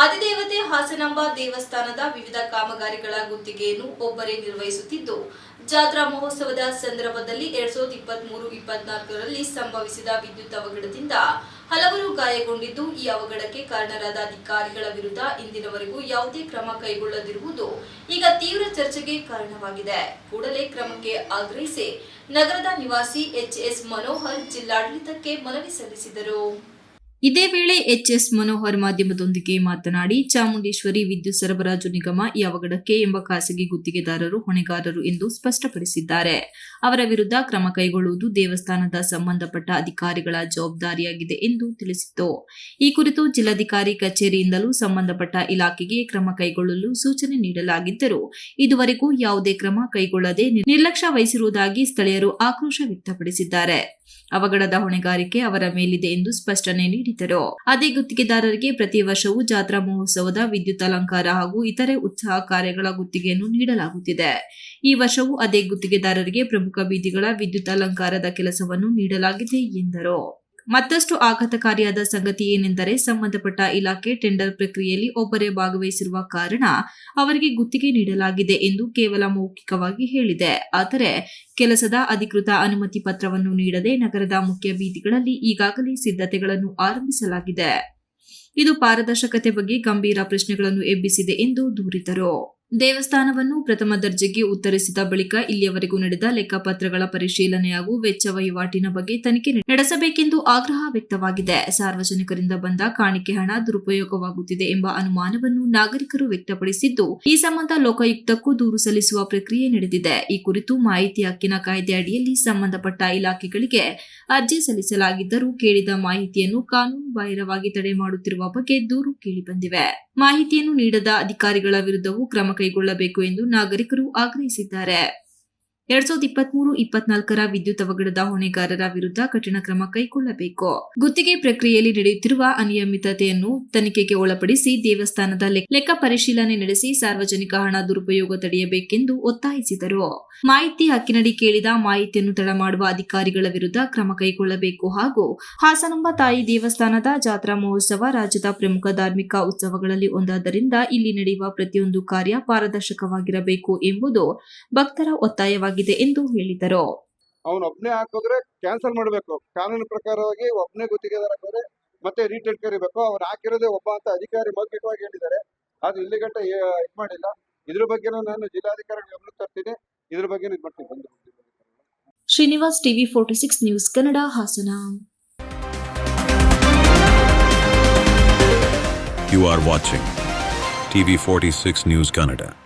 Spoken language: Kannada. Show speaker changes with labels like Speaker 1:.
Speaker 1: ಆದಿದೇವತೆ ಹಾಸನಾಂಬ ದೇವಸ್ಥಾನದ ವಿವಿಧ ಕಾಮಗಾರಿಗಳ ಗುತ್ತಿಗೆಯನ್ನು ಒಬ್ಬರೇ ನಿರ್ವಹಿಸುತ್ತಿದ್ದು, ಜಾತ್ರಾ ಮಹೋತ್ಸವದ ಸಂದರ್ಭದಲ್ಲಿ ಎರಡ್ ಸಾವಿರದ ಇಪ್ಪತ್ತ್ ಮೂರು ಇಪ್ಪತ್ನಾಲ್ಕರಲ್ಲಿ ಸಂಭವಿಸಿದ ವಿದ್ಯುತ್ ಅವಘಡದಿಂದ ಹಲವರು ಗಾಯಗೊಂಡಿದ್ದು, ಈ ಅವಘಡಕ್ಕೆ ಕಾರಣರಾದ ಅಧಿಕಾರಿಗಳ ವಿರುದ್ಧ ಇಂದಿನವರೆಗೂ ಯಾವುದೇ ಕ್ರಮ ಕೈಗೊಳ್ಳದಿರುವುದು ಈಗ ತೀವ್ರ ಚರ್ಚೆಗೆ ಕಾರಣವಾಗಿದೆ. ಕೂಡಲೇ ಕ್ರಮಕ್ಕೆ ಆಗ್ರಹಿಸಿ ನಗರದ ನಿವಾಸಿ ಎಚ್ ಎಸ್ ಮನೋಹರ್ ಜಿಲ್ಲಾಡಳಿತಕ್ಕೆ ಮನವಿ ಸಲ್ಲಿಸಿದರು. ಇದೇ ವೇಳೆ ಎಚ್ಎಸ್ ಮನೋಹರ್ ಮಾಧ್ಯಮದೊಂದಿಗೆ ಮಾತನಾಡಿ, ಚಾಮುಂಡೇಶ್ವರಿ ವಿದ್ಯುತ್ ಸರಬರಾಜು ನಿಗಮ ಈ ಅವಘಡಕ್ಕೆ ಎಂಬ ಖಾಸಗಿ ಗುತ್ತಿಗೆದಾರರು ಹೊಣೆಗಾರರು ಎಂದು ಸ್ಪಷ್ಟಪಡಿಸಿದ್ದಾರೆ. ಅವರ ವಿರುದ್ಧ ಕ್ರಮ ಕೈಗೊಳ್ಳುವುದು ದೇವಸ್ಥಾನದ ಸಂಬಂಧಪಟ್ಟ ಅಧಿಕಾರಿಗಳ ಜವಾಬ್ದಾರಿಯಾಗಿದೆ ಎಂದು ತಿಳಿಸಿತು ಈ ಕುರಿತು ಜಿಲ್ಲಾಧಿಕಾರಿ ಕಚೇರಿಯಿಂದಲೂ ಸಂಬಂಧಪಟ್ಟ ಇಲಾಖೆಗೆ ಕ್ರಮ ಕೈಗೊಳ್ಳಲು ಸೂಚನೆ ನೀಡಲಾಗಿದ್ದರೂ, ಇದುವರೆಗೂ ಯಾವುದೇ ಕ್ರಮ ಕೈಗೊಳ್ಳದೆ ನಿರ್ಲಕ್ಷ್ಯ ವಹಿಸಿರುವುದಾಗಿ ಸ್ಥಳೀಯರು ಆಕ್ರೋಶ ವ್ಯಕ್ತಪಡಿಸಿದ್ದಾರೆ. ಅವಘಡದ ಹೊಣೆಗಾರಿಕೆ ಅವರ ಮೇಲಿದೆ ಎಂದು ಸ್ಪಷ್ಟನೆ ನೀಡಿದರು. ಅದೇ ಗುತ್ತಿಗೆದಾರರಿಗೆ ಪ್ರತಿ ವರ್ಷವೂ ಜಾತ್ರಾ ಮಹೋತ್ಸವದ ವಿದ್ಯುತ್ ಅಲಂಕಾರ ಹಾಗೂ ಇತರೆ ಉತ್ಸಾಹ ಕಾರ್ಯಗಳ ಗುತ್ತಿಗೆಯನ್ನು ನೀಡಲಾಗುತ್ತಿದೆ. ಈ ವರ್ಷವೂ ಅದೇ ಗುತ್ತಿಗೆದಾರರಿಗೆ ಪ್ರಮುಖ ಬೀದಿಗಳ ವಿದ್ಯುತ್ ಅಲಂಕಾರದ ಕೆಲಸವನ್ನು ನೀಡಲಾಗಿದೆ ಎಂದರು. ಮತ್ತಷ್ಟು ಆಘಾತಕಾರಿಯಾದ ಸಂಗತಿ ಏನೆಂದರೆ ಸಂಬಂಧಪಟ್ಟ ಇಲಾಖೆ ಟೆಂಡರ್ ಪ್ರಕ್ರಿಯೆಯಲ್ಲಿ ಒಬ್ಬರೇ ಭಾಗವಹಿಸಿರುವ ಕಾರಣ ಅವರಿಗೆ ಗುತ್ತಿಗೆ ನೀಡಲಾಗಿದೆ ಎಂದು ಕೇವಲ ಮೌಖಿಕವಾಗಿ ಹೇಳಿದೆ. ಆದರೆ ಕೆಲಸದ ಅಧಿಕೃತ ಅನುಮತಿ ಪತ್ರವನ್ನು ನೀಡದೆ ನಗರದ ಮುಖ್ಯ ಬೀದಿಗಳಲ್ಲಿ ಈಗಾಗಲೇ ಸಿದ್ಧತೆಗಳನ್ನು ಆರಂಭಿಸಲಾಗಿದೆ. ಇದು ಪಾರದರ್ಶಕತೆ ಬಗ್ಗೆ ಗಂಭೀರ ಪ್ರಶ್ನೆಗಳನ್ನು ಎಬ್ಬಿಸಿದೆ ಎಂದು ದೂರಿದರು. ದೇವಸ್ಥಾನವನ್ನು ಪ್ರಥಮ ದರ್ಜೆಗೆ ಉತ್ತರಿಸಿದ ಬಳಿಕ ಇಲ್ಲಿಯವರೆಗೂ ನಡೆದ ಲೆಕ್ಕಪತ್ರಗಳ ಪರಿಶೀಲನೆ ಹಾಗೂ ವೆಚ್ಚ ವಹಿವಾಟಿನ ಬಗ್ಗೆ ತನಿಖೆ ನಡೆಸಬೇಕೆಂದು ಆಗ್ರಹ ವ್ಯಕ್ತವಾಗಿದೆ. ಸಾರ್ವಜನಿಕರಿಂದ ಬಂದ ಕಾಣಿಕೆ ಹಣ ದುರುಪಯೋಗವಾಗುತ್ತಿದೆ ಎಂಬ ಅನುಮಾನವನ್ನು ನಾಗರಿಕರು ವ್ಯಕ್ತಪಡಿಸಿದ್ದು, ಈ ಸಂಬಂಧ ಲೋಕಾಯುಕ್ತಕ್ಕೂ ದೂರು ಸಲ್ಲಿಸುವ ಪ್ರಕ್ರಿಯೆ ನಡೆದಿದೆ. ಈ ಕುರಿತು ಮಾಹಿತಿ ಹಕ್ಕಿನ ಕಾಯ್ದೆ ಅಡಿಯಲ್ಲಿ ಸಂಬಂಧಪಟ್ಟ ಇಲಾಖೆಗಳಿಗೆ ಅರ್ಜಿ ಸಲ್ಲಿಸಲಾಗಿದ್ದರೂ ಕೇಳಿದ ಮಾಹಿತಿಯನ್ನು ಕಾನೂನು ಬಾಹಿರವಾಗಿ ತಡೆ ಮಾಡುತ್ತಿರುವ ಬಗ್ಗೆ ದೂರು ಕೇಳಿಬಂದಿವೆ. ಮಾಹಿತಿಯನ್ನು ನೀಡದ ಅಧಿಕಾರಿಗಳ ವಿರುದ್ಧವೂ ಕ್ರಮ ಕೈಗೊಳ್ಳಬೇಕು ಎಂದು ನಾಗರಿಕರು ಆಗ್ರಹಿಸಿದ್ದಾರೆ. ಎರಡ್ ಸಾವಿರದ ಇಪ್ಪತ್ಮೂರು, ಇಪ್ಪತ್ನಾಲ್ಕರ ವಿದ್ಯುತ್ ಅವಘಡದ ಹೊಣೆಗಾರರ ವಿರುದ್ಧ ಕಠಿಣ ಕ್ರಮ ಕೈಗೊಳ್ಳಬೇಕು. ಗುತ್ತಿಗೆ ಪ್ರಕ್ರಿಯೆಯಲ್ಲಿ ನಡೆಯುತ್ತಿರುವ ಅನಿಯಮಿತತೆಯನ್ನು ತನಿಖೆಗೆ ಒಳಪಡಿಸಿ ದೇವಸ್ಥಾನದ ಲೆಕ್ಕ ಪರಿಶೀಲನೆ ನಡೆಸಿ ಸಾರ್ವಜನಿಕ ಹಣ ದುರುಪಯೋಗ ತಡೆಯಬೇಕೆಂದು ಒತ್ತಾಯಿಸಿದರು. ಮಾಹಿತಿ ಹಕ್ಕಿನಡಿ ಕೇಳಿದ ಮಾಹಿತಿಯನ್ನು ತಡ ಮಾಡುವ ಅಧಿಕಾರಿಗಳ ವಿರುದ್ಧ ಕ್ರಮ ಕೈಗೊಳ್ಳಬೇಕು ಹಾಗೂ ಹಾಸನಂಬ ತಾಯಿ ದೇವಸ್ಥಾನದ ಜಾತ್ರಾ ಮಹೋತ್ಸವ ರಾಜ್ಯದ ಪ್ರಮುಖ ಧಾರ್ಮಿಕ ಉತ್ಸವಗಳಲ್ಲಿ ಒಂದಾದ್ದರಿಂದ ಇಲ್ಲಿ ನಡೆಯುವ ಪ್ರತಿಯೊಂದು ಕಾರ್ಯ ಪಾರದರ್ಶಕವಾಗಿರಬೇಕು ಎಂಬುದು ಭಕ್ತರ ಒತ್ತಾಯವಾಗಿದೆ. ಎಂದು ಹೇಳಿದರು.
Speaker 2: ಅವನು ಒಬ್ನೇ ಹಾಕಿದ್ರೆ ಕ್ಯಾನ್ಸಲ್ ಮಾಡಬೇಕು. ಕಾನೂನು ಪ್ರಕಾರವಾಗಿ ಒಬ್ಬನೇ ಗುತ್ತಿಗೆದಾರ ಬೇರೆ ಮತ್ತೆ ರೀಟೇಲ್ ಕರಿಬೇಕು ಅವ್ರು ಹಾಕಿರೋದೇ ಒಬ್ಬ ಅಂತ ಅಧಿಕಾರಿ ಮೌಖಿಕವಾಗಿ ಹೇಳಿದ್ದಾರೆ. ಅದು ಇಲ್ಲಿ ಗಂಟ ಇದು ಮಾಡಿಲ್ಲ. ಇದ್ರ ಬಗ್ಗೆ ನಾನು ಜಿಲ್ಲಾಧಿಕಾರಿ ಗಮನ ತರ್ತೀನಿ. ಇದ್ರ ಬಗ್ಗೆ ಇದು ಮಾಡ್ತೀನಿ. ಬಂದು
Speaker 1: Srinivas TV forty six news Kannada Hassan.
Speaker 3: You are watching TV46 News Canada.